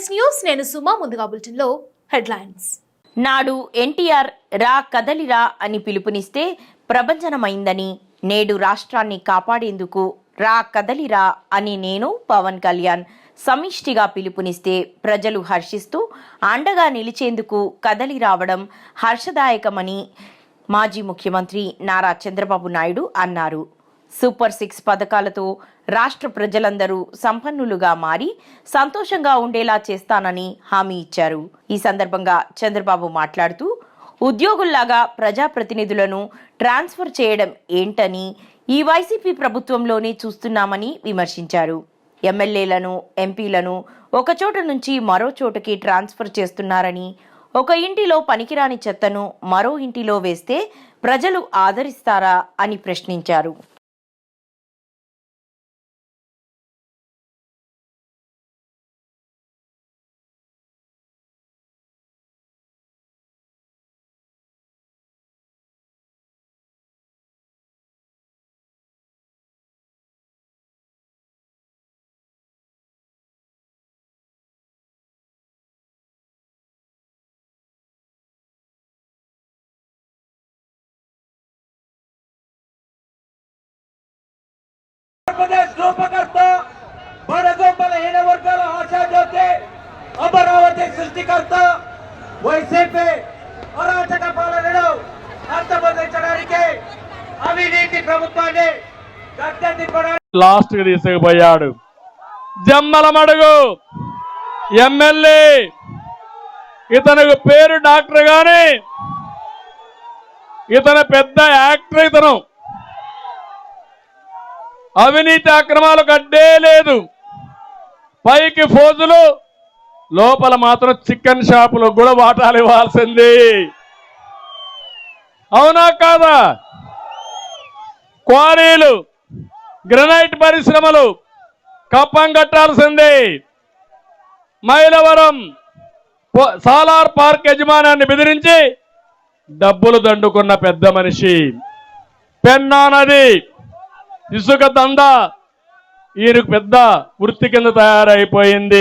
Yes news నేను సుమా ముందుగా బులెటిన్లో హెడ్లైన్స్. నాడు ఎన్టీఆర్ రా కదలిరా అని పిలుపునిస్తే ప్రపంచనమైందని నేడు రాష్ట్రాన్ని కాపాడేందుకు రా కదలిరా అని నేను పవన్ కళ్యాణ్ సమిష్టిగా పిలుపునిస్తే ప్రజలు హర్షిస్తూ అండగా నిలిచేందుకు కదలి రావడం హర్షదాయకమని మాజీ ముఖ్యమంత్రి నారా చంద్రబాబు నాయుడు అన్నారు. సూపర్ సిక్స్ పథకాలతో రాష్ట్ర ప్రజలందరూ సంపన్నులుగా మారి సంతోషంగా ఉండేలా చేస్తానని హామీ ఇచ్చారు. ఈ సందర్భంగా చంద్రబాబు మాట్లాడుతూ ఉద్యోగుల్లాగా ప్రజాప్రతినిధులను ట్రాన్స్ఫర్ చేయడం ఏంటని ఈ వైసీపీ ప్రభుత్వంలోనే చూస్తున్నామని విమర్శించారు. ఎమ్మెల్యేలను ఎంపీలను ఒకచోట నుంచి మరో చోటకి ట్రాన్స్ఫర్ చేస్తున్నారని ఒక ఇంటిలో పనికిరాని చెత్తను మరో ఇంటిలో వేస్తే ప్రజలు ఆదరిస్తారా అని ప్రశ్నించారు. ఆంధ్రప్రదేశ్ రూపకర్త బడుగు బలహీన వర్గాల ఆశాజ్యోతి అమరావతి సృష్టికర్త వైసీపీ అరాచక పాలనను అంతమొందించడానికి అవినీతి ప్రభుత్వాన్ని లాస్ట్కి తీసుకుపోయాడు. జమ్మల మడుగు ఎమ్మెల్యే. ఇతనికి పేరు డాక్టర్ గాని ఇతను పెద్ద యాక్టర్ ఇతను. అవినీతి అక్రమాలకు అడ్డే లేదు. పైకి ఫోజులు లోపల మాత్రం చికెన్ షాపులో కూడా వాటాలు ఇవ్వాల్సింది. అవునా కాదా? క్వారీలు గ్రనైట్ పరిశ్రమలు కప్పం కట్టాల్సిందే. మైలవరం సాలార్ పార్క్ యజమానాన్ని బెదిరించి డబ్బులు దండుకున్న పెద్ద మనిషి. పెన్నా నది. ఇసుక దంద ఈయనకు పెద్ద వృత్తి కింద తయారైపోయింది.